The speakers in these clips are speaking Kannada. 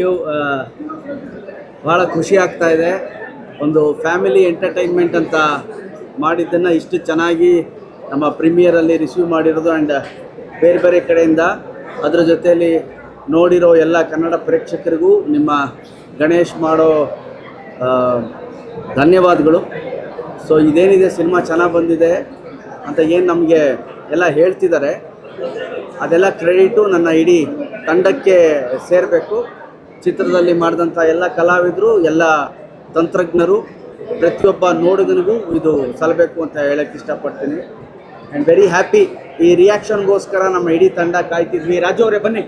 ಯು ಭಾಳ ಖುಷಿ ಆಗ್ತಾ ಇದೆ. ಒಂದು ಫ್ಯಾಮಿಲಿ ಎಂಟರ್ಟೈನ್ಮೆಂಟ್ ಅಂತ ಮಾಡಿದ್ದನ್ನು ಇಷ್ಟು ಚೆನ್ನಾಗಿ ನಮ್ಮ ಪ್ರೀಮಿಯರಲ್ಲಿ ರಿಸೀವ್ ಮಾಡಿರೋದು ಆ್ಯಂಡ್ ಬೇರೆ ಬೇರೆ ಕಡೆಯಿಂದ ಅದರ ಜೊತೆಯಲ್ಲಿ ನೋಡಿರೋ ಎಲ್ಲ ಕನ್ನಡ ಪ್ರೇಕ್ಷಕರಿಗೂ ನಿಮ್ಮ ಗಣೇಶ್ ಮಾಡೋ ಧನ್ಯವಾದಗಳು. ಸೊ, ಇದೇನಿದೆ, ಸಿನಿಮಾ ಚೆನ್ನಾಗಿ ಬಂದಿದೆ ಅಂತ ಏನು ನಮಗೆ ಎಲ್ಲ ಹೇಳ್ತಿದ್ದಾರೆ. ಅದೆಲ್ಲ ಕ್ರೆಡಿಟು ನನ್ನ ಇಡೀ ತಂಡಕ್ಕೆ ಸೇರಬೇಕು. ಚಿತ್ರದಲ್ಲಿ ಮಾಡಿದಂಥ ಎಲ್ಲ ಕಲಾವಿದರು, ಎಲ್ಲ ತಂತ್ರಜ್ಞರು, ಪ್ರತಿಯೊಬ್ಬ ನೋಡಿದನಿಗೂ ಇದು ಸಲ್ಲಬೇಕು ಅಂತ ಹೇಳಕ್ಕೆ ಇಷ್ಟಪಡ್ತೀನಿ. ಆ್ಯಂಡ್ ವೆರಿ ಹ್ಯಾಪಿ ಈ ರಿಯಾಕ್ಷನ್ಗೋಸ್ಕರ ನಮ್ಮ ಇಡೀ ತಂಡ ಕಾಯ್ತಿದ್ವಿ. ರಾಜು ಅವರೇ, ಬನ್ನಿ.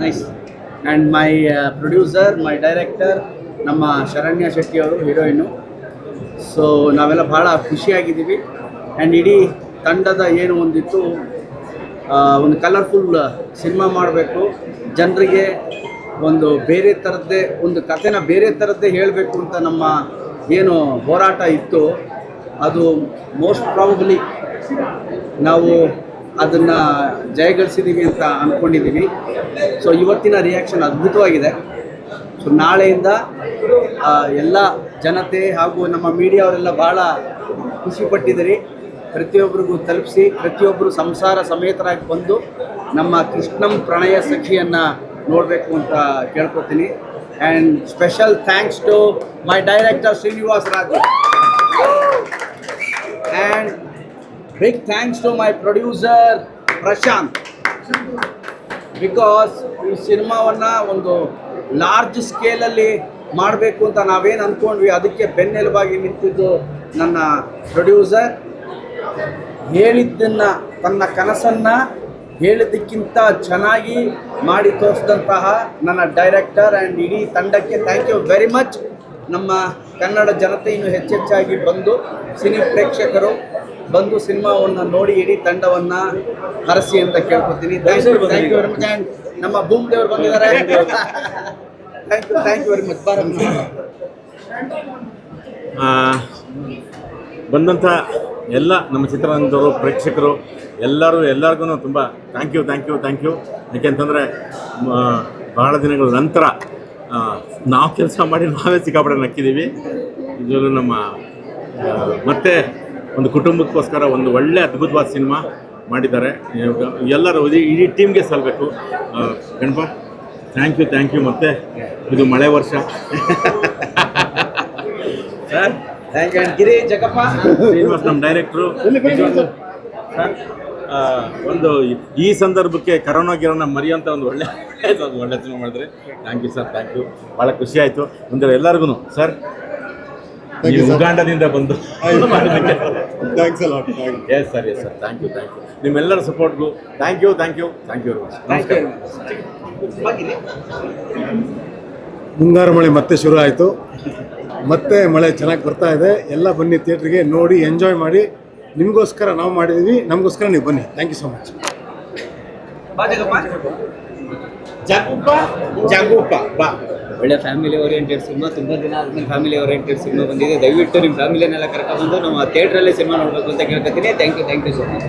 Nice and my producer my director ನಮ್ಮ ಶರಣ್ಯ ಶೆಟ್ಟಿ ಅವರು ಹೀರೋಯಿನು ಸೊ ನಾವೆಲ್ಲ ಭಾಳ ಖುಷಿಯಾಗಿದ್ದೀವಿ. ಆ್ಯಂಡ್ ಇಡೀ ತಂಡದ ಏನು ಒಂದಿತ್ತು ಒಂದು ಕಲರ್ಫುಲ್ ಸಿನಿಮಾ ಮಾಡಬೇಕು. ಜನರಿಗೆ ಒಂದು ಬೇರೆ ಥರದ್ದೇ ಒಂದು ಕಥೆನ ಬೇರೆ ಥರದ್ದೇ ಹೇಳಬೇಕು ಅಂತ ನಮ್ಮ ಏನು ಹೋರಾಟ ಇತ್ತು. ಅದು ಮೋಸ್ಟ್ ಪ್ರಾಬಬ್ಲಿ ನಾವು ಅದನ್ನು ಜಯಗಳಿಸಿದ್ದೀವಿ ಅಂತ ಅಂದ್ಕೊಂಡಿದ್ದೀವಿ ಸೊ ಇವತ್ತಿನ ರಿಯಾಕ್ಷನ್ ಅದ್ಭುತವಾಗಿದೆ. ಸೊ ನಾಳೆಯಿಂದ ಎಲ್ಲ ಜನತೆ ಹಾಗೂ ನಮ್ಮ ಮೀಡಿಯಾವರೆಲ್ಲ ಭಾಳ ಖುಷಿ ಪಟ್ಟಿದ್ದೀರಿ. ಪ್ರತಿಯೊಬ್ಬರಿಗೂ ತಲುಪಿಸಿ, ಪ್ರತಿಯೊಬ್ಬರು ಸಂಸಾರ ಸಮೇತರಾಗಿ ಬಂದು ನಮ್ಮ ಕೃಷ್ಣಂ ಪ್ರಣಯ ಸಖಿಯನ್ನು ನೋಡಬೇಕು ಅಂತ ಕೇಳ್ಕೊತೀನಿ. And special thanks to my director Srinivas Raju. And big thanks to my producer Prashanth. Because ಈ ಸಿನಿಮಾವನ್ನು ಒಂದು ಲಾರ್ಜ್ ಸ್ಕೇಲಲ್ಲಿ ಮಾಡಬೇಕು ಅಂತ ನಾವೇನು ಅಂದ್ಕೊಂಡ್ವಿ ಅದಕ್ಕೆ ಬೆನ್ನೆಲುಬಾಗಿ ನಿಂತಿದ್ದು ನನ್ನ ಪ್ರೊಡ್ಯೂಸರ್ ಹೇಳಿದ್ದನ್ನು ತನ್ನ ಕನಸನ್ನು ಹೇಳಿದ್ದಕ್ಕಿಂತ ಚೆನ್ನಾಗಿ ಮಾಡಿ ತೋರಿಸಿದಂತಹ ನನ್ನ ಡೈರೆಕ್ಟರ್ ಆ್ಯಂಡ್ ಇಡೀ ತಂಡಕ್ಕೆ ಥ್ಯಾಂಕ್ ಯು ವೆರಿ ಮಚ್ ನಮ್ಮ ಕನ್ನಡ ಜನತೆ ಇನ್ನು ಹೆಚ್ಚೆಚ್ಚಾಗಿ ಬಂದು ಸಿನಿ ಪ್ರೇಕ್ಷಕರು ಬಂದು ಸಿನಿಮಾವನ್ನು ನೋಡಿ ಇಡೀ ತಂಡವನ್ನು ಹರಸಿ ಅಂತ ಕೇಳ್ಕೊತೀನಿ. Thank you thank you very much and ನಮ್ಮ ಭೂಮ್ ದೇವರು ಬಂದಿದ್ದಾರೆ thank you thank you very much ಬಾರ ಬಂದಂಥ ಎಲ್ಲ ನಮ್ಮ ಚಿತ್ರರಂಗದವರು ಪ್ರೇಕ್ಷಕರು, ಎಲ್ಲರೂ, ಎಲ್ಲರಿಗೂ ತುಂಬ thank you thank you thank you ಯಾಕೆಂತಂದರೆ ಬಹಳ ದಿನಗಳ ನಂತರ ನಾವು ಕೆಲಸ ಮಾಡಿ ನಾವೇ ಸಿಕ್ಕಾಪಡೆ ನಕ್ಕಿದ್ದೀವಿ ಇದರಲ್ಲೂ ನಮ್ಮ ಮತ್ತೆ ಒಂದು ಕುಟುಂಬಕ್ಕೋಸ್ಕರ ಒಂದು ಒಳ್ಳೆ ಅದ್ಭುತವಾದ ಸಿನಿಮಾ ಮಾಡಿದ್ದಾರೆ. ಎಲ್ಲರೂ ಇಡೀ- ಟೀಮ್ಗೆ ಸಲ್ಲಬೇಕು Ganapa thank you thank you ಮತ್ತೆ ಇದು ಮಳೆ ವರ್ಷ. ಗಿರಿ ಜಗಪ್ಪ ಶ್ರೀನಿವಾಸ್ ನಮ್ಮ ಡೈರೆಕ್ಟ್ರು ಸರ್, ಒಂದು ಈ ಸಂದರ್ಭಕ್ಕೆ ಕರೋನಾ ಗಿರೋನ ಮರೆಯುವಂಥ ಒಂದು ಒಳ್ಳೆ ಒಂದು ಒಳ್ಳೆ ಸಿನಿಮಾ ಮಾಡಿದ್ರೆ. Thank you sir thank you ಭಾಳ ಖುಷಿ ಆಯಿತು. ಅಂದರೆ ಎಲ್ಲರಿಗೂ ಸರ್ ಈ ಉಗಾಂಡದಿಂದ ಬಂದು ಥ್ಯಾಂಕ್ಸ್ ಅಲ್ಲ yes sir yes sir thank you thank you ನಿಮ್ಮೆಲ್ಲರ ಸಪೋರ್ಟ್ಗೂ thank you thank you thank you very much thank you ನಮಸ್ಕಾರ. ಮುಂಗಾರು ಮಳೆ ಮತ್ತೆ ಶುರು ಆಯಿತು. ಮತ್ತೆ ಮಳೆ ಚೆನ್ನಾಗಿ ಬರ್ತಾ ಇದೆ. ಎಲ್ಲ ಬನ್ನಿ ಥಿಯೇಟ್ರಿಗೆ ನೋಡಿ ಎಂಜಾಯ್ ಮಾಡಿ. ನಿಮಗೋಸ್ಕರ ನಾವು ಮಾಡಿದ್ದೀವಿ ನಮಗೋಸ್ಕರ ನೀವು ಬನ್ನಿ. Thank you so much Jaguppa Jaguppa ಬಾ. ಒಳ್ಳೆ ಫ್ಯಾಮಿಲಿ ಓರಿಯೆಂಟೆಡ್ ಸಿನಿಮಾ ತುಂಬ ದಿನ ಆದ್ಮೇಲೆ ಫ್ಯಾಮಿಲಿ ಓರಿಯೆಂಟೆಡ್ ಸಿನಿಮಾ ಬಂದಿದೆ. ದಯವಿಟ್ಟು ನಿಮ್ಮ ಫ್ಯಾಮಿಲಿನೆಲ್ಲ ಕರ್ಕೊಂಡ್ಬಂದು ನಮ್ಮ ಥಿಯೇಟ್ರಲ್ಲೇ ಸಿನಿಮಾ ನೋಡಬೇಕು ಅಂತ ಕೇಳ್ಕೊತೀನಿ. Thank you thank you so much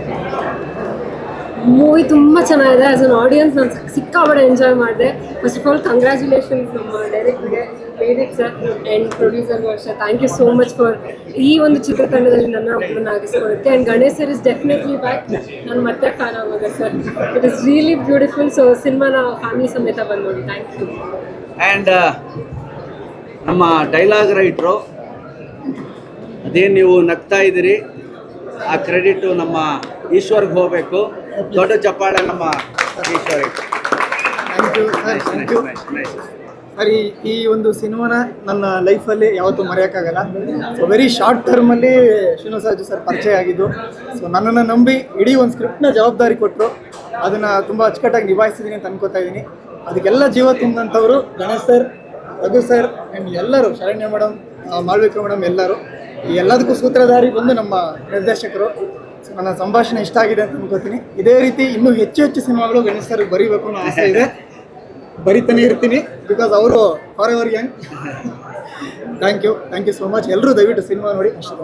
movie ತುಂಬ ಚೆನ್ನಾಗಿದೆ. ಆ್ಯಸ್ ಅನ್ ಆಡಿಯನ್ಸ್ ನಾನು ಸಿಕ್ಕಾಬಡೆ ಎಂಜಾಯ್ ಮಾಡಿದೆ. ಫಸ್ಟ್ ಆಫ್ ಆಲ್ ಕಂಗ್ರ್ಯಾಚುಲೇಷನ್ಸ್ ನಮ್ಮ ಡೈರೆಕ್ಟ್ಗೆ ವೇದಿಕ್ ಸರ್ ಆ್ಯಂಡ್ ಪ್ರೊಡ್ಯೂಸರ್ಗೂ ಅಷ್ಟೇ thank you so much for ಈ ಒಂದು ಚಿತ್ರತಂಡದಲ್ಲಿ ನನ್ನ ಒಬ್ಬನಾಗಿಸ್ಕೊಳ್ಳುತ್ತೆ and Ganesh sir is definitely back ನಾನು ಮತ್ತೆ ಫ್ಯಾನ್ ಆಗೋದು sir it is really beautiful so ಸಿನಿಮಾನ ಫ್ಯಾಮಿಲಿ ಸಮೇತ ಬಂದು ಥ್ಯಾಂಕ್ ಯು ಆ್ಯಂಡ್ ನಮ್ಮ ಡೈಲಾಗ್ ರೈಟ್ರು ಅದೇನು ನೀವು ನಗ್ತಾ ಇದ್ದೀರಿ. ಆ ಕ್ರೆಡಿಟು ನಮ್ಮ ಈಶ್ವರ್ಗೆ ಹೋಗಬೇಕು. ದೊಡ್ಡ ಚಪ್ಪಾಳೆ ನಮ್ಮ ಸರಿ thank you sir. Thank you. Sir ಈ ಈ ಒಂದು ಸಿನಿಮಾನ ನನ್ನ ಲೈಫಲ್ಲಿ ಯಾವತ್ತೂ ಮರೆಯೋಕ್ಕಾಗಲ್ಲ. ಸೊ ವೆರಿ ಶಾರ್ಟ್ ಟರ್ಮಲ್ಲಿ ಶ್ರೀನಿವಾಸರಾಜು ಸರ್ ಪರಿಚಯ ಆಗಿದ್ದು. ಸೊ ನನ್ನನ್ನು ನಂಬಿ ಇಡೀ ಒಂದು ಸ್ಕ್ರಿಪ್ಟ್ನ ಜವಾಬ್ದಾರಿ ಕೊಟ್ಟರು ಅದನ್ನು ತುಂಬ ಅಚ್ಚುಕಟ್ಟಾಗಿ ನಿಭಾಯಿಸಿದ್ದೀನಿ ಅಂತ ಅನ್ಕೋತಾ ಇದ್ದೀನಿ. ಅದಕ್ಕೆಲ್ಲ ಜೀವ ತುಂಬಿದಂಥವ್ರು Ganesh sir Raghu sir and ಎಲ್ಲರೂ ಶರಣ್ಯ ಮೇಡಮ್ ಮಾಳ್ವಿಕ ಮೇಡಮ್ ಎಲ್ಲರೂ. ಈ ಎಲ್ಲದಕ್ಕೂ ಸೂತ್ರಧಾರಿ ಬಂದು ನಮ್ಮ ನಿರ್ದೇಶಕರು. ನನ್ನ ಸಂಭಾಷಣೆ ಇಷ್ಟ ಆಗಿದೆ ಅಂತ ಅನ್ಕೋತೀನಿ. ಇದೇ ರೀತಿ ಇನ್ನೂ ಹೆಚ್ಚು ಹೆಚ್ಚು ಸಿನಿಮಾಗಳು ಗಣೇಶ್ ಸರ್ ಬರೀಬೇಕು ಅನ್ನೋ ಆಸೆ ಇದೆ. ಬರಿತಾನೆ ಇರ್ತೀನಿ ಬಿಕಾಸ್ ಅವರು forever young thank you thank you so much ಎಲ್ಲರೂ ದಯವಿಟ್ಟು ಸಿನಿಮಾ ನೋಡಿ ಅಷ್ಟು.